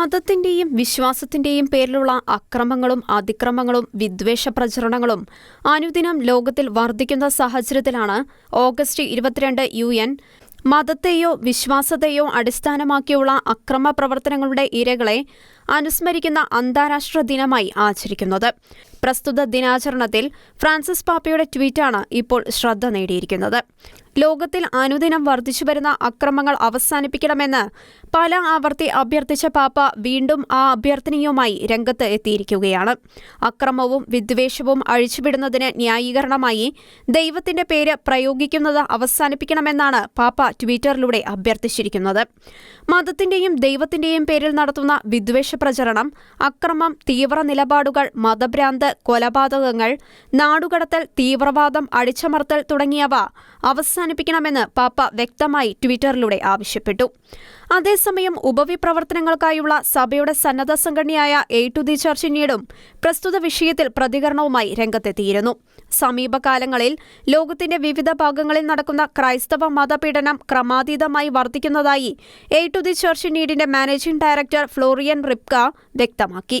മതത്തിന്റെയും വിശ്വാസത്തിന്റെയും പേരിലുള്ള അക്രമങ്ങളും അതിക്രമങ്ങളും വിദ്വേഷ പ്രചരണങ്ങളും അനുദിനം ലോകത്തിൽ വർദ്ധിക്കുന്ന സാഹചര്യത്തിലാണ് ഓഗസ്റ്റ് ഇരുപത്തിരണ്ട് യു എൻ മതത്തെയോ വിശ്വാസത്തെയോ അടിസ്ഥാനമാക്കിയുള്ള അക്രമ പ്രവർത്തനങ്ങളുടെ ഇരകളെ അനുസ്മരിക്കുന്ന അന്താരാഷ്ട്ര ദിനമായി ആചരിക്കുന്നത്. പ്രസ്തുത ദിനാചരണത്തിൽ ഫ്രാൻസിസ് പാപ്പയുടെ ട്വീറ്റാണ് ഇപ്പോൾ ശ്രദ്ധ നേടിയിരിക്കുന്നത്. ലോകത്തിൽ അനുദിനം വർദ്ധിച്ചുവരുന്ന അക്രമങ്ങൾ അവസാനിപ്പിക്കണമെന്ന് പല ആവർത്തി അഭ്യർത്ഥിച്ച പാപ്പ വീണ്ടും ആ അഭ്യർത്ഥനയുമായി രംഗത്ത് എത്തിയിരിക്കുകയാണ്. അക്രമവും വിദ്വേഷവും അഴിച്ചുവിടുന്നതിന് ന്യായീകരണമായി ദൈവത്തിന്റെ പേര് പ്രയോഗിക്കുന്നത് അവസാനിപ്പിക്കണമെന്നാണ് പാപ്പ ട്വിറ്ററിലൂടെ അഭ്യർത്ഥിച്ചിരിക്കുന്നത്. മതത്തിന്റെയും ദൈവത്തിന്റെയും പേരിൽ നടത്തുന്ന വിദ്വേഷ പ്രചരണം അക്രമം തീവ്ര നിലപാടുകൾ മതഭ്രാന്ത് കൊലപാതകങ്ങൾ നാടുകടത്തൽ തീവ്രവാദം അടിച്ചമർത്തൽ തുടങ്ങിയവ അവസാനിപ്പിക്കണമെന്ന് പാപ്പ വ്യക്തമായി ട്വിറ്ററിലൂടെ ആവശ്യപ്പെട്ടു. അതേസമയം ഉപവിപ്രവർത്തനങ്ങൾക്കായുള്ള സഭയുടെ സന്നദ്ധ സംഘടനയായ എ ടു ദി ചർച്ച് പിന്നീടും പ്രസ്തുത വിഷയത്തിൽ പ്രതികരണവുമായി രംഗത്തെത്തിയിരുന്നു. സമീപകാലങ്ങളിൽ ലോകത്തിന്റെ വിവിധ ഭാഗങ്ങളിൽ നടക്കുന്ന ക്രൈസ്തവ മതപീഡനം ക്രമാതീതമായി വർദ്ധിക്കുന്നതായി എ ടു ദി ചർച്ച് നീഡിന്റെ മാനേജിംഗ് ഡയറക്ടർ ഫ്ലോറിയൻ റിപ്ക വ്യക്തമാക്കി.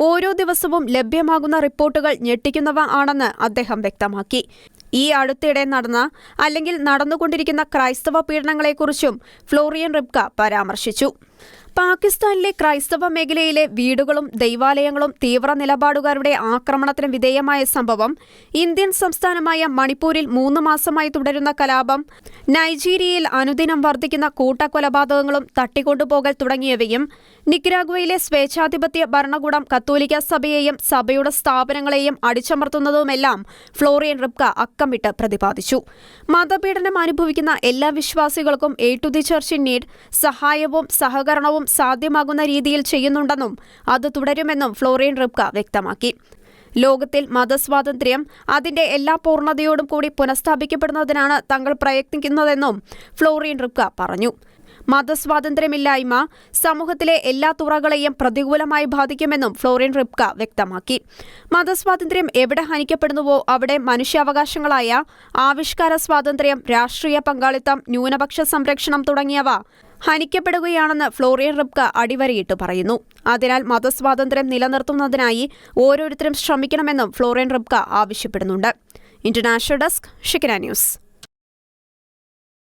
ഓരോ ദിവസവും ലഭ്യമാകുന്ന റിപ്പോർട്ടുകൾ ഞെട്ടിക്കുന്നവ ആണെന്ന് അദ്ദേഹം വ്യക്തമാക്കി. ഈ അടുത്തിടെ നടന്ന അല്ലെങ്കിൽ നടന്നുകൊണ്ടിരിക്കുന്ന ക്രൈസ്തവ പീഡനങ്ങളെക്കുറിച്ചും ഫ്ലോറിയൻ റിബ്ക പരാമർശിച്ചു. പാകിസ്ഥാനിലെ ക്രൈസ്തവ മേഖലയിലെ വീടുകളും ദൈവാലയങ്ങളും തീവ്ര നിലപാടുകാരുടെ ആക്രമണത്തിന് വിധേയമായ സംഭവം ഇന്ത്യൻ സംസ്ഥാനമായ മണിപ്പൂരിൽ മൂന്ന് മാസമായി തുടരുന്ന കലാപം നൈജീരിയയിൽ അനുദിനം വർദ്ധിക്കുന്ന കൂട്ടക്കൊലപാതകങ്ങളും തട്ടിക്കൊണ്ടുപോകൽ തുടങ്ങിയവയും നിക്കരാഗ്വയിലെ സ്വേച്ഛാധിപത്യ ഭരണകൂടം കത്തോലിക്ക സഭയെയും സഭയുടെ സ്ഥാപനങ്ങളെയും അടിച്ചമർത്തുന്നതുമെല്ലാം ഫ്ലോറിയൻ റിബ്ക അക്കമിട്ട് പ്രതിപാദിച്ചു. മതപീഡനം അനുഭവിക്കുന്ന എല്ലാ വിശ്വാസികൾക്കും Aid to the Church Need സഹായവും സഹകരണവും സാധ്യമാകുന്ന രീതിയിൽ ചെയ്യുന്നുണ്ടെന്നും അത് തുടരുമെന്നും ഫ്ലോറിയൻ റിബ്ക വ്യക്തമാക്കി. ലോകത്തിൽ മതസ്വാതന്ത്ര്യം അതിന്റെ എല്ലാ പൂർണതയോടും കൂടി പുനഃസ്ഥാപിക്കപ്പെടുന്നതിനാണ് തങ്ങൾ പ്രയത്നിക്കുന്നതെന്നും ഫ്ലോറിയൻ റിബ്ക പറഞ്ഞു. മതസ്വാതന്ത്ര്യമില്ലായ്മ സമൂഹത്തിലെ എല്ലാ തുറകളെയും പ്രതികൂലമായി ബാധിക്കുമെന്നും ഫ്ലോറിയൻ റിബ്ക വ്യക്തമാക്കി. മതസ്വാതന്ത്ര്യം എവിടെ ഹനിക്കപ്പെടുന്നുവോ അവിടെ മനുഷ്യാവകാശങ്ങളായ ആവിഷ്കാര സ്വാതന്ത്ര്യം രാഷ്ട്രീയ പങ്കാളിത്തം ന്യൂനപക്ഷ സംരക്ഷണം തുടങ്ങിയവ ഹനിക്കപ്പെടുകയാണെന്ന് ഫ്ലോറിയൻ റിബ്ക അടിവരയിട്ട് പറയുന്നു. അതിനാൽ മതസ്വാതന്ത്ര്യം നിലനിർത്തുന്നതിനായി ഓരോരുത്തരും ശ്രമിക്കണമെന്നും ഫ്ലോറിയൻ റിബ്ക ആവശ്യപ്പെടുന്നുണ്ട്. International desk Shekinah news.